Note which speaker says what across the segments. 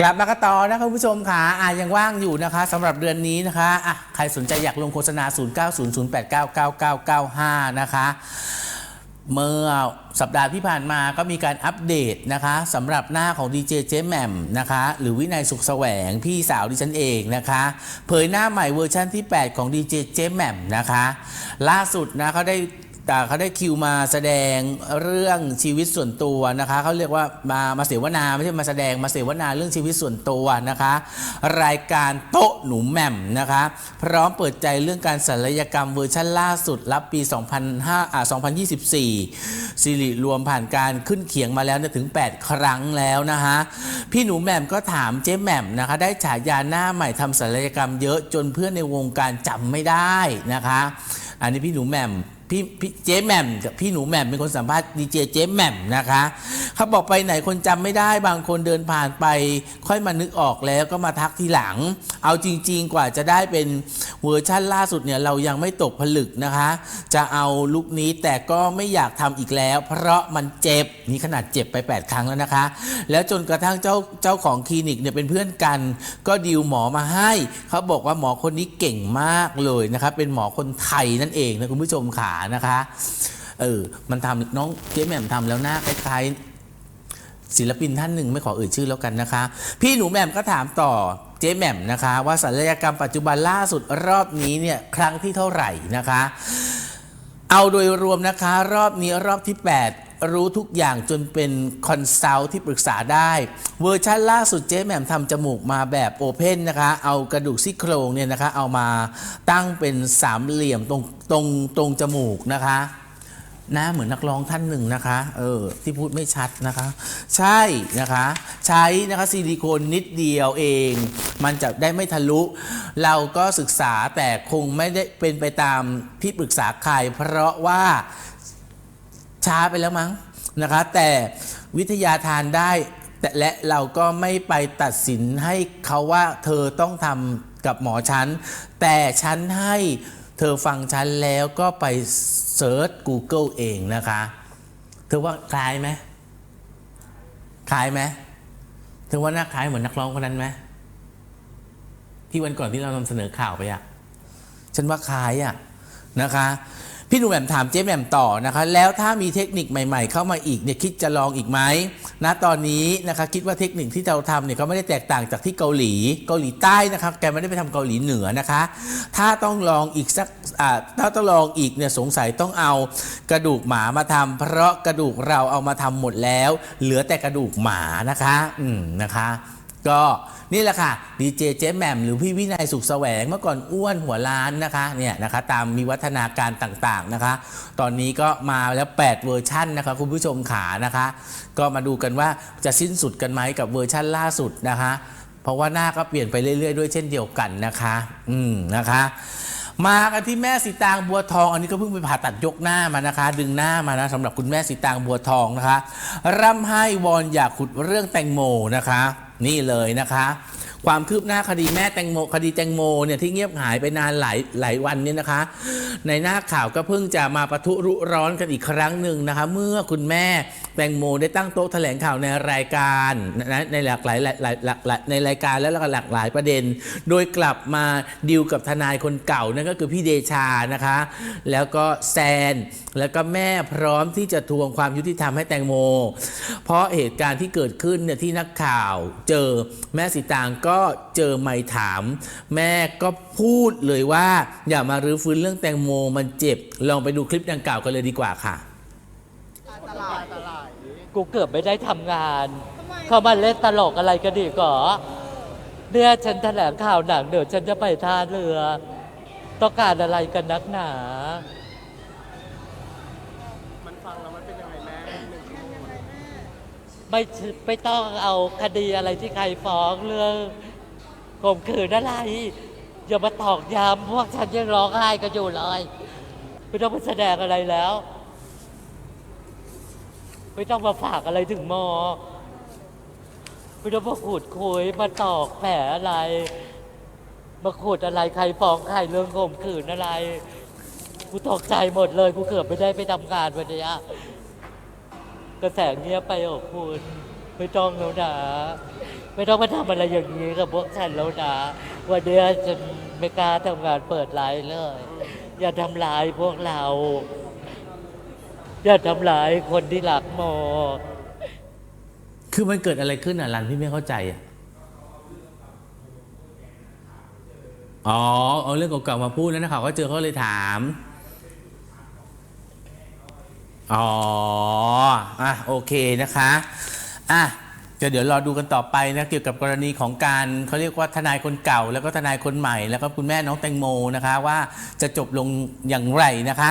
Speaker 1: กลับมากันต่อนะคุณผู้ชมค่ะอะยังว่างอยู่นะคะสำหรับเดือนนี้นะคะอะใครสนใจอยากลงโฆษณา 0900899995 นะคะ เมื่อสัปดาห์ที่ผ่านมาก็มีการอัปเดตนะคะสำหรับหน้าของดีเจเจแหม่มนะคะ หรือวินัยสุขแสวงพี่สาวดิฉันเองนะคะ เผยหน้าใหม่เวอร์ชั่นที่ 8 ของดีเจเจแหม่มนะคะ ล่าสุดนะเขาได้ แต่เขาได้คิวมาแสดงเรื่องชีวิตส่วนตัวนะคะเขาเรียกว่ามามาเสวนาไม่ใช่มาแสดงมาเสวนาเรื่องชีวิตส่วนตัวนะคะ รายการโต๊ะหนูแหม่มนะคะ พร้อมเปิดใจเรื่องการศัลยกรรมเวอร์ชันล่าสุดรับปี 2005อ่า2024 สิริรวมผ่านการขึ้นเขียงมาแล้วถึง 8 ครั้งแล้วนะคะพี่หนูแหม่มก็ถามเจ๊แหม่มนะคะ ได้ฉายาหน้าใหม่ทำศัลยกรรมเยอะจนเพื่อนในวงการจำไม่ได้นะคะ อันนี้พี่หนูแหม่ม พี่พี่เจ๊แหม่มกับพี่หนูแหม่มเป็นคนสัมภาษณ์ดีเจเจ๊แหม่มนะคะเขาบอกไปไหนคนจำไม่ได้บางคนเดินผ่านไป ค่อยมานึกออกแล้วก็มาทักทีหลัง เอาจริง ๆ กว่าจะได้เป็นเวอร์ชั่นล่าสุดเนี่ยเรายังไม่ตกผลึกนะคะ จะเอาลุคนี้แต่ก็ไม่อยากทำอีกแล้ว เพราะมันเจ็บนี่ขนาดเจ็บไป 8 ครั้งแล้วนะคะ แล้วจนกระทั่งเจ้าเจ้าของคลินิกเนี่ยเป็นเพื่อนกัน ก็ดีลหมอมาให้เขาบอกว่าหมอคนนี้เก่งมากเลยนะคะเป็นหมอคนไทยนั่นเองนะคุณผู้ชมขานะคะ เออ มันทำน้องเจ๊แหม่มทำแล้วหน้าคล้ายๆศิลปินท่านหนึ่งไม่ขอเอ่ยชื่อแล้วกันนะคะ พี่หนูแหม่มก็ถามต่อเจ๊แหม่มนะคะ ว่าศัลยกรรมปัจจุบันล่าสุดรอบนี้เนี่ยครั้งที่เท่าไหร่นะคะ เอาโดยรวมนะคะ รอบนี้รอบที่ 8 รู้ทุกอย่างจนเป็นคอนซัลท์ที่ปรึกษาได้ เวอร์ชันล่าสุดเจ๊แหม่มทำจมูกมาแบบโอเพนนะคะ เอากระดูกซี่โครงเนี่ยนะคะ เอามาตั้งเป็นสามเหลี่ยมตรงตรงตรงจมูกนะคะหน้าเหมือนนักร้องท่านหนึ่งนะคะ เออ ที่พูดไม่ชัดนะคะ ใช่นะคะ ใช้นะคะซิลิโคนนิดเดียวเอง มันจะได้ไม่ทะลุ เราก็ศึกษาแต่คงไม่ได้เป็นไปตามที่ปรึกษาใคร เพราะว่า ช้าไปแล้วมั้งนะคะ แต่วิทยาทานได้แต่และเราก็ไม่ไปตัดสินให้เขาว่าเธอต้องทำกับหมอฉัน แต่ฉันให้เธอฟังฉันแล้วก็ไปเซิร์ช Google เองนะคะ เธอว่าคล้ายไหมคล้ายไหมเธอว่าน้าคล้ายเหมือนนักร้องคนนั้นไหมที่วันก่อนที่เรานำเสนอข่าวไปอะฉันว่าคล้ายอะนะคะ พี่หนุ่มแหม่มถามเจ๊แหม่มต่อนะคะ แล้วถ้ามีเทคนิคใหม่ๆ เข้ามาอีกเนี่ยคิดจะลองอีกไหมณตอนนี้นะคะคิดว่าเทคนิคที่เราทำเนี่ยก็ไม่ได้แตกต่างจากที่เกาหลีเกาหลีใต้นะคะแกไม่ได้ไปทำเกาหลีเหนือนะคะ ถ้าต้องลองอีกสักอ่าถ้าต้องลองอีกเนี่ยสงสัยต้องเอากระดูกหมามาทำเพราะกระดูกเราเอามาทำหมดแล้ว เหลือแต่กระดูกหมานะคะ อืมนะคะ ก็นี่แหละค่ะดีเจเจ๊แหม่มหรือพี่วินัยสุขแสวงเมื่อก่อนอ้วนหัวล้านนะคะเนี่ยนะคะตามมีวัฒนาการต่างๆนะคะ ตอนนี้ก็มาแล้ว 8 เวอร์ชั่นนะคะคุณผู้ชมขานะคะ ก็มาดูกันว่าจะสิ้นสุดกันไหมกับเวอร์ชั่นล่าสุดนะคะ เพราะว่าหน้าก็เปลี่ยนไปเรื่อยๆด้วยเช่นเดียวกันนะคะ อืมนะคะมากันที่แม่สีตางบัวทอง อันนี้ก็เพิ่งไปผ่าตัดยกหน้ามานะคะ ดึงหน้ามานะสำหรับคุณแม่สีตางบัวทองนะคะร่ำไห้วอนอยากขุดเรื่องแตงโมนะคะ นี่เลยนะคะ ความคืบหน้าคดีแม่แตงโมคดีแตงโมเนี่ยที่เงียบหายไปนานหลายหลายวันเนี่ยนะคะ ในหน้าข่าวก็เพิ่งจะมาปะทุรุร้อนกันอีกครั้งหนึ่งนะคะ เมื่อคุณแม่แตงโมได้ตั้งโต๊ะแถลงข่าวในรายการนะในหลากหลายหลายหลายหลากหลายในรายการแล้วก็หลากหลายประเด็น โดยกลับมาดิวกับทนายคนเก่านั่นก็คือพี่เดชานะคะ แล้วก็แซน แล้วก็แม่พร้อมที่จะทวงความยุติธรรมให้แตงโม เพราะเหตุการณ์ที่เกิดขึ้นเนี่ยที่นักข่าวเจอแม่สีตางก็เจอไม่ถาม แม่ก็พูดเลยว่า อย่ามารื้อฟื้นเรื่องแตงโมมันเจ็บ ลองไปดูคลิปดังกล่าวกันเลยดีกว่าค่ะ
Speaker 2: กูเกือบไม่ได้ทำงาน เขามาเล่นตลกอะไรกันดีก่อเนี่ยฉันแถลงข่าวหนังเดี๋ยวฉันจะไปท่าเรือ ต้องการอะไรกันนักหนา
Speaker 3: ไม่
Speaker 2: ไม่ต้องเอาคดีอะไรที่ใครฟ้องเรื่องข่มขืนอะไรอย่ามาตอกย้ำพวกฉันยังร้องไห้กันอยู่เลยไม่ต้องมาแสดงอะไรแล้ว ไม่ต้องมาฝากอะไรถึงหมอไม่ต้องมาขุดคุยมาตอกแผลอะไร มาขุดอะไรใครฟ้องใครเรื่องข่มขืนอะไรกูตกใจหมดเลยกูเกือบไม่ได้ไปทำงานวันนี้ย กระแสเงียบไปโอ้คุณไม่ต้องแล้วนะไม่ต้องมาทำอะไรอย่างนี้กับพวกฉันแล้วนะวันเนี้ยฉันไม่กล้าทำงานเปิดไลน์เลย อย่าทำร้ายพวกเรา อย่าทำร้ายคนที่รักโม
Speaker 1: คือมันเกิดอะไรขึ้นอะรันพี่ไม่เข้าใจอะ อ๋อเอาเรื่องเก่าๆมาพูดแล้วนะเขาก็เจอเขาเลยถาม อ๋อ อะ โอเคนะคะ อะ ก็เดี๋ยวรอดูกันต่อไปนะเกี่ยวกับกรณีของการเขาเรียกว่าทนายคนเก่า แล้วก็ทนายคนใหม่ แล้วก็คุณแม่น้องแตงโมนะคะ ว่าจะจบลงอย่างไรนะคะ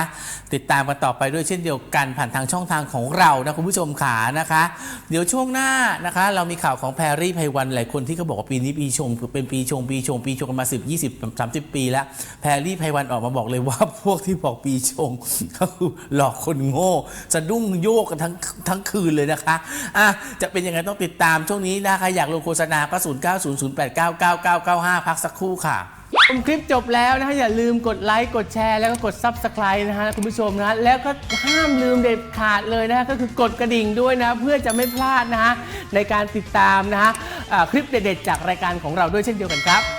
Speaker 1: ติดตามกันต่อไปด้วยเช่นเดียวกันผ่านทางช่องทางของเรานะคุณผู้ชมขานะคะ เดี๋ยวช่วงหน้านะคะ เรามีข่าวของแพรรี่ไพวันหลายคนที่เขาบอกว่าปีนี้ปีชงเป็นปีชงปีชงปีชงกันมา10 20 30ปีแล้วแพรรี่ไพวันออกมาบอกเลยว่าพวกที่บอกปีชงก็คือหลอกคนโง่สะดุ้งโยกกันทั้งทั้งคืนเลยนะคะอะจะเป็นยังไงต้องติดตามช่วงนี้นะคะอยากลงโฆษณาก็ 0 9 0 0 8 9 9 9 9 5 พักสักครู่ค่ะชมคลิปจบแล้วนะฮะอย่าลืมกดไลค์กดแชร์แล้วก็กด Subscribe นะฮะคุณผู้ชมนะฮะแล้วก็ห้ามลืมเด็ดขาดเลยนะฮะก็คือกดกระดิ่งด้วยนะ เพื่อจะไม่พลาดนะฮะในการติดตามนะฮะอ่าคลิปเด็ดๆจากรายการของเราด้วยเช่นเดียวกันครับ